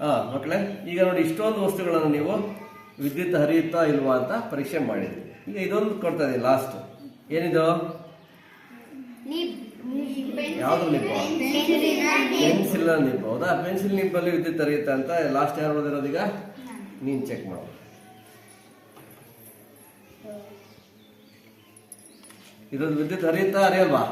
ಹಾ ಮಕ್ಕಳೇ ಈಗ ನೋಡಿ ಇಷ್ಟೊಂದು ವಸ್ತುಗಳನ್ನು ನೀವು ವಿದ್ಯುತ್ ಹರಿಯುತ್ತಾ ಇಲ್ವಾ ಅಂತ ಪರೀಕ್ಷೆ ಮಾಡಿದ್ವಿ ಈಗ ಇದೊಂದು ಕೊಡ್ತಾ ಇದೆ ಲಾಸ್ಟ್ ಏನಿದು? ಯಾವ್ದು ನಿಬ್ಬ ಪೆನ್ಸಿಲ್ ನಿಬ್ಬ ಹೌದಾ? ಪೆನ್ಸಿಲ್ ನಿಬ್ಬಲ್ಲಿ ವಿದ್ಯುತ್ ಹರಿಯುತ್ತಾ ಅಂತ ಲಾಸ್ಟ್ ಯಾರು ಓದಿರೋದು ಈಗ? ನೀನ್ ಚೆಕ್ ಮಾಡು. ಇದೊಂದು ವಿದ್ಯುತ್ ಹರಿಯುತ್ತಾ ಹರಿಯಲ್ವಾ?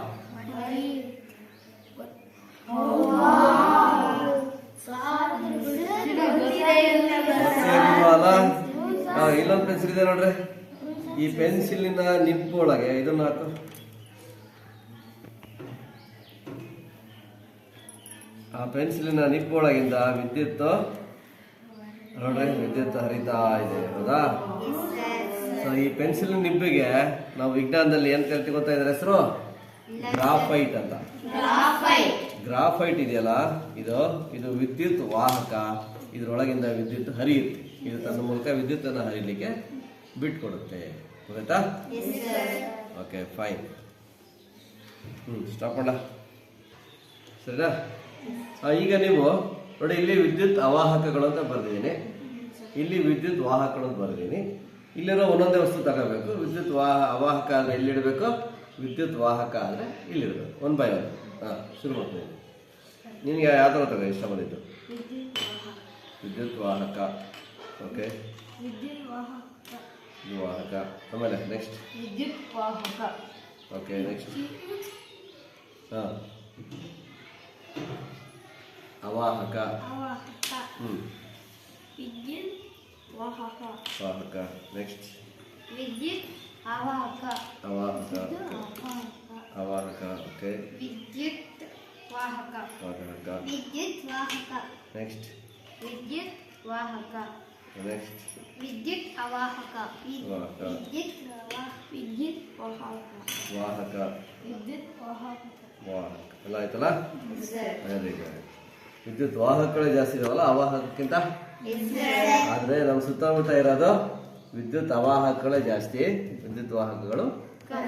ಇಲ್ಲೊಂದು ಪೆನ್ಸಿಲ್ ಇದೆ ನೋಡ್ರಿ. ಈ ಪೆನ್ಸಿಲಿನ ಒಳಗೆ, ಇದನ್ನ ಹಾಕು. ಆ ಪೆನ್ಸಿಲಿನ ಒಳಗಿಂದ ವಿದ್ಯುತ್ ನೋಡ್ರಿ, ವಿದ್ಯುತ್ ಹರಿತಾ ಇದೆ ಹೌದಾ ಸೊ ಈ ಪೆನ್ಸಿಲ್ ನಿಬ್ಬಿಗೆ ನಾವು ವಿಜ್ಞಾನದಲ್ಲಿ ಏನ್ ಕರಿತೀವಿ ಗೊತ್ತಾ ಇದ್ರ ಹೆಸರು? ಗ್ರಾಫೈಟ್ ಅಂತ. ಗ್ರಾಫೈಟ್ ಇದೆಯಲ್ಲ, ಇದು ಇದು ವಿದ್ಯುತ್ ವಾಹಕ, ಇದ್ರೊಳಗಿಂದ ವಿದ್ಯುತ್ ಹರಿಯುತ್ತೆ. ಇದು ತನ್ನ ಮೂಲಕ ವಿದ್ಯುತ್ ಅನ್ನು ಹರಿಲಿಕ್ಕೆ ಬಿಟ್ಕೊಡುತ್ತೆ. ಗೊತ್ತಾಯ್ತಾ? ಓಕೆ ಫೈನ್ ಹ್ಮ್ ಸ್ಟಾಪ್ ಮಾಡ. ಸರಿನಾ? ಈಗ ನೀವು ನೋಡಿ ಇಲ್ಲಿ ವಿದ್ಯುತ್ ಅವಾಹಕಗಳು ಅಂತ ಬರ್ದಿದ್ದೀನಿ. ಇಲ್ಲಿ ವಿದ್ಯುತ್ ವಾಹಕಗಳು ಅಂತ ಬರ್ದಿದ್ದೀನಿ. ಇಲ್ಲಿರೋ ಒಂದೊಂದೇ ವಸ್ತು ತಗೋಬೇಕು. ವಿದ್ಯುತ್ ವಾಹ ಅವಾಹಕ ಅಂದ್ರೆ ಎಲ್ಲಿಡಬೇಕು? ವಿದ್ಯುತ್ ವಾಹಕ ಅಂದ್ರೆ ಇಲ್ಲಿಡಬೇಕು. ಒನ್ ಬೈ ಒನ್ ಹಾಂ ಶುರು ಮಾಡ್ತೀನಿ. ನಿನಗೆ ಯಾವ ಥರ ತಗೋ ಇಷ್ಟ ಬಂದಿದ್ದು ವಿದ್ಯುತ್ ವಾಹಕ. ಓಕೆ ವಿದ್ಯುತ್ ವಾಹಕ ಇದು ವಾಹಕ ಆಮೇಲೆ ನೆಕ್ಸ್ಟ್ ವಿದ್ಯುತ್ ವಾಹಕ ಓಕೆ ನೆಕ್ಸ್ಟ್ ಹಾಂ ಅವಾಹಕ ಅವಾಹಕ ಹ್ಞೂ ವಿದ್ಯುತ್ ವಾಹಕ ವಾಹಕ ನೆಕ್ಸ್ಟ್ ವಿದ್ಯುತ್ ಅವಾಹಕ ಅವಾಹಕ ವಾಹಕ ಅವಾಹಕ ಓಕೆ ವಿದ್ಯುತ್ ವಾಹಕ ವಾಹಕ ವಿದ್ಯುತ್ ವಾಹಕ ನೆಕ್ಸ್ಟ್ ವಿದ್ಯುತ್ ವಾಹಕ ನೆಕ್ಸ್ಟ್ ವಿದ್ಯುತ್ ಅವಾಹಕ ವಾಹಕ. ವಿದ್ಯುತ್ ವಿದ್ಯುತ್ ವಾಹಕ ವಾಹಕ. ವಿದ್ಯುತ್ ವಾಹಕ ವಾಹಕ. ಎಲ್ಲ ಆಯ್ತಲ್ಲ? ವೆರಿ ಗುಡ್ ವಿದ್ಯುತ್ ವಾಹಕಗಳೇ ಜಾಸ್ತಿ ಇದಾವಲ್ಲ ಅವಾಹಕಕ್ಕಿಂತ ಆದರೆ ನಮ್ಮ ಸುತ್ತಮುತ್ತ ಇರೋದು ವಿದ್ಯುತ್ ಅವಾಹಕಗಳೇ ಜಾಸ್ತಿ. ವಿದ್ಯುತ್ ವಾಹಕಗಳು.